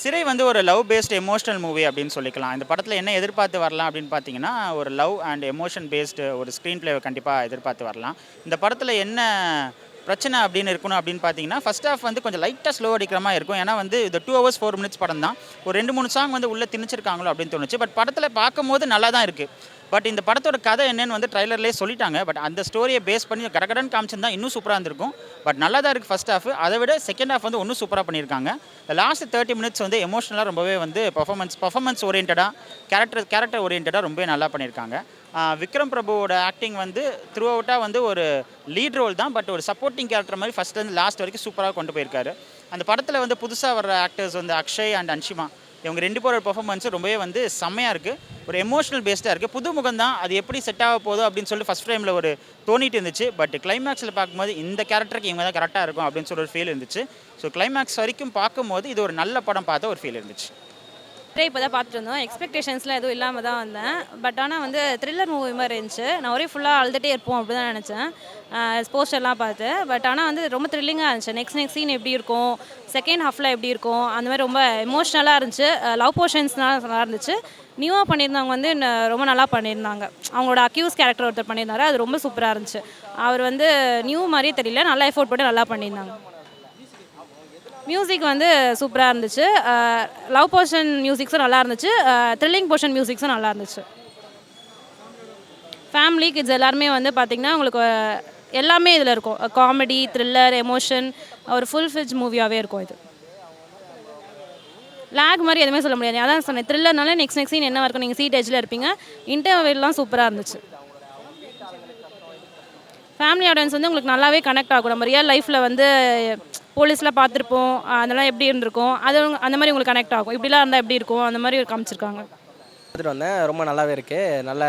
சிறை வந்து ஒரு லவ் பேஸ்ட் எமோஷனல் மூவி அப்படின்னு சொல்லிக்கலாம். இந்த படத்தில் என்ன எதிர்பார்த்து வரலாம் அப்படின்னு பார்த்தீங்கன்னா ஒரு லவ் அண்ட் எமோஷன் பேஸ்டு ஒரு ஸ்க்ரீன் பிளேவை கண்டிப்பாக எதிர்பார்த்து வரலாம். இந்த படத்தில் என்ன பிரச்சனை அப்படின்னு இருக்கணும் அப்படின்னு பார்த்தீங்கன்னா ஃபர்ஸ்ட் ஹாஃப் வந்து கொஞ்சம் லைட்டாக ஸ்லோ அடிக்கிற மாதிரி இருக்கும். ஏன்னா வந்து இந்த டூ ஹவர்ஸ் ஃபோர் மினிட்ஸ் படம் தான். ஒரு ரெண்டு மூணு சாங் வந்து உள்ளே திணிச்சிருக்காங்களோ அப்படின்னு தோணுச்சு. பட் படத்தில் பார்க்கும்போது நல்லா தான் இருக்குது பட் இந்த படத்தோட கதை என்னன்னு வந்து ட்ரைலர்லேயே சொல்லிட்டாங்க. பட் அந்த ஸ்டோரியை பேஸ் பண்ணி கடகடன் காமிச்சிருந்தா இன்னும் சூப்பராக இருந்திருக்கும். பட் நல்லா தான் இருக்குது ஃபஸ்ட் ஹாஃப் அதை விட செகண்ட் ஹாஃப் வந்து ஒன்றும் சூப்பராக பண்ணியிருக்காங்க. லாஸ்ட் தேர்ட்டி மினிட்ஸ் வந்து எமோஷனலாக ரொம்பவே வந்து பர்ஃபார்மன்ஸ் பர்ஃபார்மன்ஸ் ஓரியன்டாக கேரக்டர் கேரக்டர் ஓரியன்டாக ரொம்பவே நல்லா பண்ணியிருக்காங்க. விக்ரம் பிரபுவோட ஆக்டிங் வந்து த்ரூ அவுட்டாக வந்து ஒரு லீட் ரோல் தான். பட் ஒரு சப்போர்ட்டிங் கேரக்டர் மாதிரி ஃபஸ்ட்லேருந்து லாஸ்ட் வரைக்கும் சூப்பராக கொண்டு போயிருக்காரு. அந்த படத்தில் வந்து புதுசாக வர ஆக்டர்ஸ் வந்து அக்ஷய் அண்ட் அன்ஷிமா. இவங்க ரெண்டு பேரோட பெர்ஃபார்மன்ஸும் ரொம்பவே வந்து செம்மையாக இருக்குது ஒரு எமோஷனல் பேஸ்டாக இருக்குது புது முகம் தான் அது எப்படி செட் ஆக போதும் அப்படின்னு சொல்லிட்டு ஃபஸ்ட் டைமில் ஒரு தோணிட்டு இருந்துச்சு. பட் கிளைமேக்ஸில் பார்க்கும்போது இந்த கேரக்டருக்கு இவங்க தான் கரெக்டாக இருக்கும் அப்படின்னு சொல்லி ஒரு ஃபீல் இருந்துச்சு. ஸோ கிளைமேக்ஸ் வரைக்கும் பார்க்கும்போது இது ஒரு நல்ல படம் பார்த்த ஒரு ஃபீல் இருந்துச்சு. இப்போ தான் பார்த்துட்டு இருந்தோம். எக்ஸ்பெக்டேஷன்ஸ்லாம் எதுவும் இல்லாமல் தான் வந்தேன். பட் ஆனால் வந்து த்ரில்லர் மூவி மாதிரி இருந்துச்சு. நான் ஒரே ஃபுல்லாக அழுதுகிட்டே இருப்போம் அப்படி தான் நினச்சேன். போஸ்டர்லாம் பார்த்து. பட் ஆனால் வந்து ரொம்ப த்ரில்லிங்காக இருந்துச்சு. நெக்ஸ்ட் நெக்ஸ்ட் சீன் எப்படி இருக்கும்? செகண்ட் ஹாஃபில் எப்படி இருக்கும்? அந்த மாதிரி ரொம்ப எமோஷ்னலாக இருந்துச்சு. லவ் போர்ஷன்ஸ்னால நல்லா இருந்துச்சு. நியூவாக பண்ணியிருந்தவங்க வந்து ரொம்ப நல்லா பண்ணியிருந்தாங்க. அவங்களோட அக்யூஸ் கேரக்டர் ஒருத்தர் பண்ணியிருந்தாரு. அது ரொம்ப சூப்பராக இருந்துச்சு. அவர் வந்து நியூ மாதிரியே தெரியல. நல்லா எஃபோர்ட் போட்டு நல்லா பண்ணியிருந்தாங்க. மியூசிக் வந்து சூப்பராக இருந்துச்சு. லவ் போர்ஷன் மியூசிக்ஸும் நல்லா இருந்துச்சு. த்ரில்லிங் போர்ஷன் மியூசிக்ஸும் நல்லா இருந்துச்சு. ஃபேமிலி கிட்ஸ் எல்லாருமே வந்து பார்த்திங்கன்னா உங்களுக்கு எல்லாமே இதில் இருக்கும். காமெடி த்ரில்லர் எமோஷன் ஒரு ஃபுல் ஃபிஜ் மூவியாகவே இருக்கும் இது. லேக் மாதிரி எதுவுமே சொல்ல முடியாது. அதான் சொன்னேன் த்ரில்லர்னால நெக்ஸ்ட் நெக்ஸ்ட் சீன் என்ன இருக்கும்? நீங்கள் சீட் ஏஜில் இருப்பீங்க. இன்டர்வியூலாம் சூப்பராக இருந்துச்சு. ஃபேமிலி ஆடியன்ஸ் வந்து உங்களுக்கு நல்லாவே கனெக்ட் ஆகும். நம்ம ரியல் லைஃப்பில் வந்து போலீஸில் பார்த்துருப்போம். அதெல்லாம் எப்படி இருந்திருக்கும்? அது அந்த மாதிரி உங்களுக்கு கனெக்ட் ஆகும். இப்படிலாம் இருந்தால் எப்படி இருக்கும்? அந்த மாதிரி காமிச்சிருக்காங்க. பார்த்துட்டு வந்தேன். ரொம்ப நல்லாவே இருக்குது நல்ல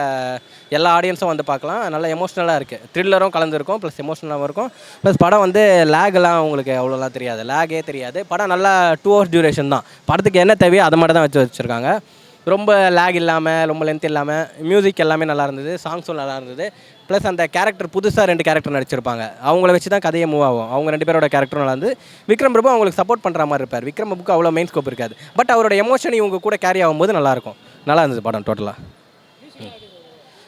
எல்லா ஆடியன்ஸும் வந்து பார்க்கலாம். நல்ல எமோஷ்னலாக இருக்குது த்ரில்லரும் கலந்துருக்கும். ப்ளஸ் எமோஷ்னலாகவும் இருக்கும். ப்ளஸ் படம் வந்து லேக்லாம் உங்களுக்கு அவ்வளோலாம் தெரியாது. லேகே தெரியாது. படம் நல்லா டூ ஹவர்ஸ் டியூரேஷன் தான். படத்துக்கு என்ன தேவையோ அதை மட்டும் தான் வச்சு வச்சுருக்காங்க. ரொம்ப லேக் இல்லாமல் ரொம்ப லென்த் இல்லாமல் மியூசிக் எல்லாமே நல்லா இருந்தது சாங்ஸும் நல்லா இருந்தது. ப்ளஸ் அந்த கேரக்டர் புதுசாக ரெண்டு கேரக்டர் நடிச்சிருப்பாங்க. அவங்கள வச்சு தான் கதையை மூவ் ஆகும். அவங்க ரெண்டு பேரோட கேரக்டரும் நல்லா இருந்து விக்ரம் பிரபு அவங்களுக்கு சப்போர்ட் பண்ணுற மாதிரி இருப்பார். விக்ரம் பிரபுக்கு அவ்வளோ மெயின் ஸ்கோப் இருக்காது. பட் அவரோட எமோஷன் இவங்க கூட கேரி ஆகும்போது நல்லாயிருக்கும் நல்லா இருந்தது படம் டோட்டலாக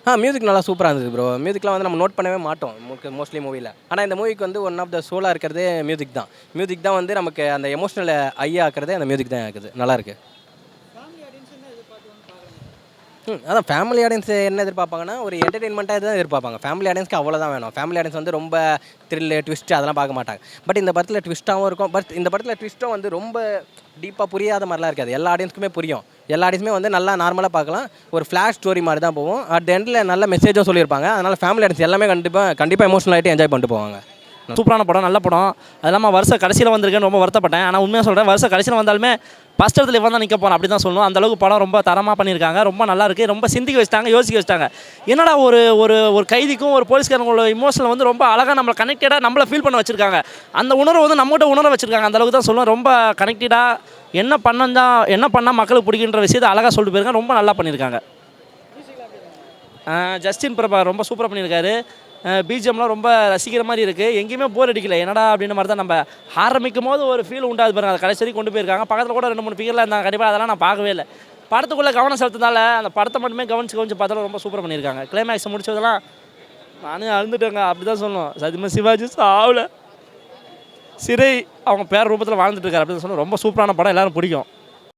ஆ. மியூசிக் நல்லா சூப்பராக இருந்தது ப்ரோ மியூசிக்லாம் வந்து நம்ம நோட் பண்ணவே மாட்டோம். மோஸ்ட்லி மூவியில் ஆனால் இந்த மூவிக்கு வந்து ஒன் ஆஃப் த சோலாக இருக்கிறதே மியூசிக் தான். மியூசிக் தான் வந்து நமக்கு அந்த எமோஷனல் ஐயா ஆக்கிறதே அந்த மியூசிக் தான் இருக்குது. நல்லாயிருக்கு அதான் ஃபேமிலி ஆடியன்ஸ் என்ன எதிர்பார்ப்பாங்கன்னா ஒரு என்டர்டெயின்மெண்ட்டாக தான் எதிர்பார்ப்பாங்க. ஃபேமிலி ஆடியன்ஸ்க்கு அவ்வளோதான் வேணும். ஃபேமிலி ஆடியன்ஸ் வந்து ரொம்ப த்ரில் ட்விஸ்ட் அதெல்லாம் பார்க்க மாட்டாங்க. பட் இந்த படத்தில் ட்விஸ்ட்டாகவும் இருக்கும். பட் இந்த படத்தில் ட்விஸ்ட்டும் வந்து ரொம்ப டீப்பாக புரியாத மாதிரிலாம் இருக்காது. எல்லா ஆடியன்ஸ்க்குமே புரியும். எல்லா ஆடியன்ஸுமே வந்து நல்லா நார்மலாக பார்க்கலாம். ஒரு ஃப்ளாஷ் ஸ்டோரி மாதிரி தான் போவோம் அட் எண்டில் நல்ல மெசேஜும் சொல்லியிருப்பாங்க. அதனால் ஃபேமிலி ஆடியன்ஸ் எல்லாமே கண்டிப்பாக கண்டிப்பாக எமோஷனல் ஆகிட்டு என்ஜாய் பண்ணிட்டு போவாங்க. சூப்பரான படம் நல்ல படம். அது இல்லாமல் வருஷ கடைசியில் வந்திருக்கேன்னு ரொம்ப வருத்தப்பட்டேன். ஆனால் உண்மையாக சொல்கிறேன் வருஷ கடைசியில் வந்தாலுமே ஃபஸ்ட் இடத்துல இவன் தான் நிற்க போகிறோம் அப்படி தான் சொல்லணும் அந்த அளவுக்கு படம் ரொம்ப தரமாக பண்ணியிருக்காங்க. ரொம்ப நல்லா இருக்குது ரொம்ப சிந்திக்க வச்சிட்டாங்க யோசிக்க வச்சிட்டாங்க. என்னடா ஒரு ஒரு ஒரு கைதிக்கும் ஒரு போலீஸ்காரங்களோட இமோஷனில் வந்து ரொம்ப அழகாக நம்மளை கனெக்டடாக நம்மளை ஃபீல் பண்ண வச்சுருக்காங்க. அந்த உணர்வு வந்து நம்மகிட்ட உணர வச்சுருக்காங்க. அந்தளவுக்கு தான் சொல்லுவேன். ரொம்ப கனெக்டடாக என்ன பண்ணந்தான் என்ன பண்ணால் மக்களுக்கு பிடிக்கின்ற விஷயத்தை அழகாக சொல்லிட்டு போயிருக்காங்க. ரொம்ப நல்லா பண்ணியிருக்காங்க. ஜஸ்டின் பிரபா ரொம்ப சூப்பராக பண்ணியிருக்காரு. பிஜிஎம்லாம் ரொம்ப ரசிக்கிற மாதிரி இருக்குது எங்கேயுமே போர் அடிக்கல. என்னடா அப்படின்ற மாதிரி தான் நம்ம ஆரம்பிக்கும் போது ஒரு ஃபீல் உண்டாது பாருங்க. அதை கடைசி வரைக்கும் கொண்டு போயிருக்காங்க. பக்கத்தில் கூட ரெண்டு மூணு ஃபிகர்லாம் இருந்தாங்க. கண்டிப்பாக அதெல்லாம் நான் பார்க்கவே இல்லை. படத்துக்குள்ளே கவனம் செலுத்தினால அந்த படத்தை மட்டுமே கவனிச்சு கவனிச்சு பார்த்தாலும் ரொம்ப சூப்பர் பண்ணியிருக்காங்க. கிளைமேக்ஸ் முடிச்சதெல்லாம் நானே அழுந்துட்டேங்க. அப்படி தான் சொல்லணும் சத்தியமாக சிவாஜி சாவில். சிறை அவங்க பேர் ரூபத்தில் வாழ்ந்துட்டு இருக்காரு அப்படின்னு சொல்லி ரொம்ப சூப்பரான படம். எல்லாரும் பிடிக்கும்.